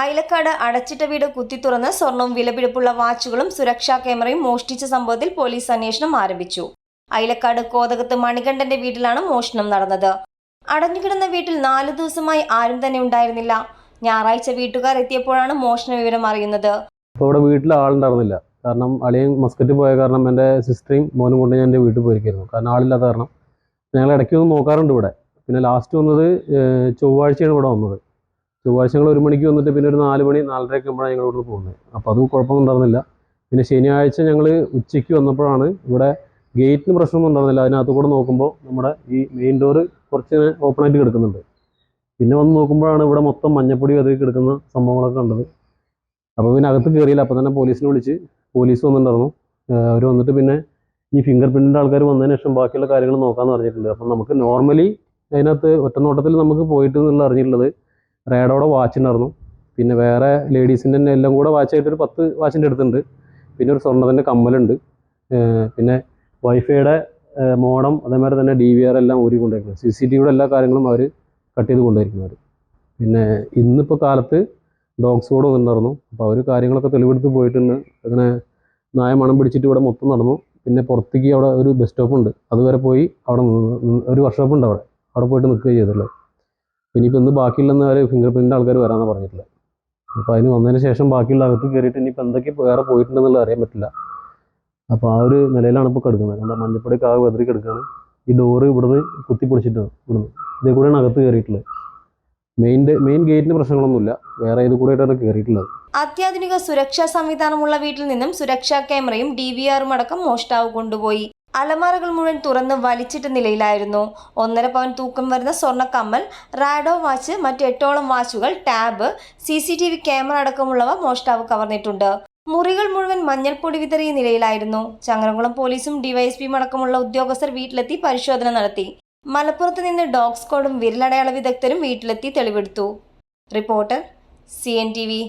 അയലക്കാട് അടച്ചിട്ട വീട് കുത്തിത്തുറന്ന് സ്വർണവും വിലപിടിപ്പുള്ള വാച്ചുകളും സുരക്ഷാ ക്യാമറയും മോഷ്ടിച്ച സംഭവത്തിൽ പോലീസ് അന്വേഷണം ആരംഭിച്ചു. അയലക്കാട് കോതകത്ത് മണികണ്ഠന്റെ വീട്ടിലാണ് മോഷണം നടന്നത്. അടഞ്ഞുകിടന്ന വീട്ടിൽ നാലു ദിവസമായി ആരും തന്നെ ഉണ്ടായിരുന്നില്ല. ഞായറാഴ്ച വീട്ടുകാർ എത്തിയപ്പോഴാണ് മോഷണ വിവരം അറിയുന്നത്. ഇവിടെ വീട്ടിൽ ആളുണ്ടായിരുന്നില്ല. കാരണം അളിയൻ മസ്കറ്റ് പോയ കാരണം എന്റെ സിസ്റ്ററേയും മോനും കൊണ്ട് ഞാൻ എന്റെ വീട്ടിൽ പോയിരിക്കുന്നു. കാരണം ആളില്ലാത്ത കാരണം. ഞങ്ങൾ ഇടയ്ക്ക് ഒന്ന് നോക്കാറുണ്ട് ഇവിടെ. പിന്നെ ലാസ്റ്റ് വന്നത് ചൊവ്വാഴ്ചയാണ് ഇവിടെ വന്നത്. ചൊവ്വാഴ്ച ഞങ്ങൾ ഒരു മണിക്ക് വന്നിട്ട് പിന്നെ ഒരു നാല് മണി നാലരയൊക്കെ ആകുമ്പോഴാണ് ഞങ്ങൾ പോകുന്നത്. അപ്പോൾ അത് കുഴപ്പമൊന്നും ഉണ്ടായിരുന്നില്ല. പിന്നെ ശനിയാഴ്ച ഞങ്ങൾ ഉച്ചയ്ക്ക് വന്നപ്പോഴാണ് ഇവിടെ ഗേറ്റിന് പ്രശ്നമൊന്നും ഉണ്ടായിരുന്നില്ല. അതിനകത്ത് കൂടെ നോക്കുമ്പോൾ നമ്മുടെ ഈ മെയിൻ ഡോറ് കുറച്ച് ഓപ്പൺ ആയിട്ട് കിടക്കുന്നുണ്ട്. പിന്നെ വന്ന് നോക്കുമ്പോഴാണ് ഇവിടെ മൊത്തം മഞ്ഞപ്പൊടി അതിൽ കിടക്കുന്ന സംഭവങ്ങളൊക്കെ കണ്ടത്. അപ്പോൾ പിന്നെ അകത്ത് കയറിയില്ല അപ്പോൾ തന്നെ പോലീസിനെ വിളിച്ച് പോലീസ് വന്നിട്ടുണ്ടായിരുന്നു. അവർ വന്നിട്ട് പിന്നെ ഈ ഫിംഗർ പ്രിന്റിന്റെ ആൾക്കാർ വന്നതിന് ശേഷം ബാക്കിയുള്ള കാര്യങ്ങൾ നോക്കാമെന്ന് പറഞ്ഞിട്ടുണ്ട്. അപ്പം നമുക്ക് നോർമലി അതിനകത്ത് ഒറ്റനോട്ടത്തിൽ നമുക്ക് പോയിട്ട് എന്നുള്ള അറിഞ്ഞിട്ടുള്ളത് റേഡോടെ വാച്ച് ഉണ്ടായിരുന്നു പിന്നെ വേറെ ലേഡീസിന്റെ തന്നെ എല്ലാം കൂടെ വാച്ചായിട്ട് ഒരു പത്ത് വാച്ചിന്റെ അടുത്തുണ്ട്. പിന്നെ ഒരു സ്വർണത്തിന്റെ കമ്മലുണ്ട്. പിന്നെ വൈഫൈയുടെ മോഡം അതേമാതിരി തന്നെ ഡി വി ആർ എല്ലാം ഊരി കൊണ്ടുവരുന്നത്. സി സി ടി വിയുടെ എല്ലാ കാര്യങ്ങളും അവർ കട്ട് ചെയ്ത് കൊണ്ടുവരുന്നവർ പിന്നെ ഇന്നിപ്പോൾ കാലത്ത് ഡോഗ് കൂടെ വന്നിട്ടുണ്ടായിരുന്നു അപ്പോൾ അവർ കാര്യങ്ങളൊക്കെ തെളിവെടുത്ത് പോയിട്ടുണ്ട്. അങ്ങനെ നായ മണം പിടിച്ചിട്ട് ഇവിടെ മൊത്തം നടന്നു. പിന്നെ പുറത്തേക്ക് അവിടെ ഒരു ബസ് സ്റ്റോപ്പ് ഉണ്ട്. അതുവരെ പോയി അവിടെ ഒരു വർക്ക്ഷോപ്പ് ഉണ്ട് അവിടെ. അവിടെ പോയിട്ട് നിൽക്കുകയും ചെയ്തിട്ടുള്ളത് ഇനിയിപ്പോൾ ഇന്ന് ബാക്കിയില്ലെന്ന് അവർ ഫിംഗർ പ്രിന്റ് ആൾക്കാർ വരാമെന്നാണ് പറഞ്ഞിട്ടുള്ളത് അപ്പോൾ അതിന് വന്നതിന് ശേഷം ബാക്കിയുള്ള അകത്ത് കയറിയിട്ട് ഇനിയിപ്പോൾ എന്തൊക്കെ വേറെ പോയിട്ടുണ്ടെന്നുള്ളത് അറിയാൻ പറ്റില്ല. അപ്പോൾ ആ ഒരു നിലയിലാണ് ഇപ്പോൾ കിടക്കുന്നത്. നമ്മുടെ മഞ്ഞപ്പൊടി കാവ് വെതിരി കിടക്കുകയാണ് ഈ ഡോറ് ഇവിടുന്ന് കുത്തി പൊടിച്ചിട്ടാണ് ഇവിടുന്ന്. ഇതേ കൂടെയാണ് അകത്ത് കയറിയിട്ടുള്ളത് മെയിൻ മെയിൻ ഗേറ്റിന് പ്രശ്നങ്ങളൊന്നുമില്ല. വേറെ ഏത് കൂടെ ആയിട്ടാണ് കയറിയിട്ടുള്ളത് അത്യാധുനിക സുരക്ഷാ സംവിധാനമുള്ള വീട്ടിൽ നിന്നും സുരക്ഷാ ക്യാമറയും ഡി വി ആറും അടക്കം മോഷ്ടാവ് കൊണ്ടുപോയി. അലമാരകൾ മുഴുവൻ തുറന്ന് വലിച്ചിട്ട നിലയിലായിരുന്നു. ഒന്നര പവൻ തൂക്കം വരുന്ന സ്വർണക്കമ്മൽ റാഡോ വാച്ച് മറ്റ് എട്ടോളം വാച്ചുകൾ tab C C T V camera അടക്കമുള്ളവ മോഷ്ടാവ് കവർന്നിട്ടുണ്ട്. മുറികൾ മുഴുവൻ മഞ്ഞൾപ്പൊടി വിതറിയ നിലയിലായിരുന്നു. ചങ്ങരംകുളം പോലീസും ഡിവൈഎസ്പിയും അടക്കമുള്ള ഉദ്യോഗസ്ഥർ വീട്ടിലെത്തി പരിശോധന നടത്തി. മലപ്പുറത്ത് നിന്ന് ഡോഗ് സ്ക്വാഡും വിരലടയാള വിദഗ്ധരും വീട്ടിലെത്തി തെളിവെടുത്തു. Reporter C N T V.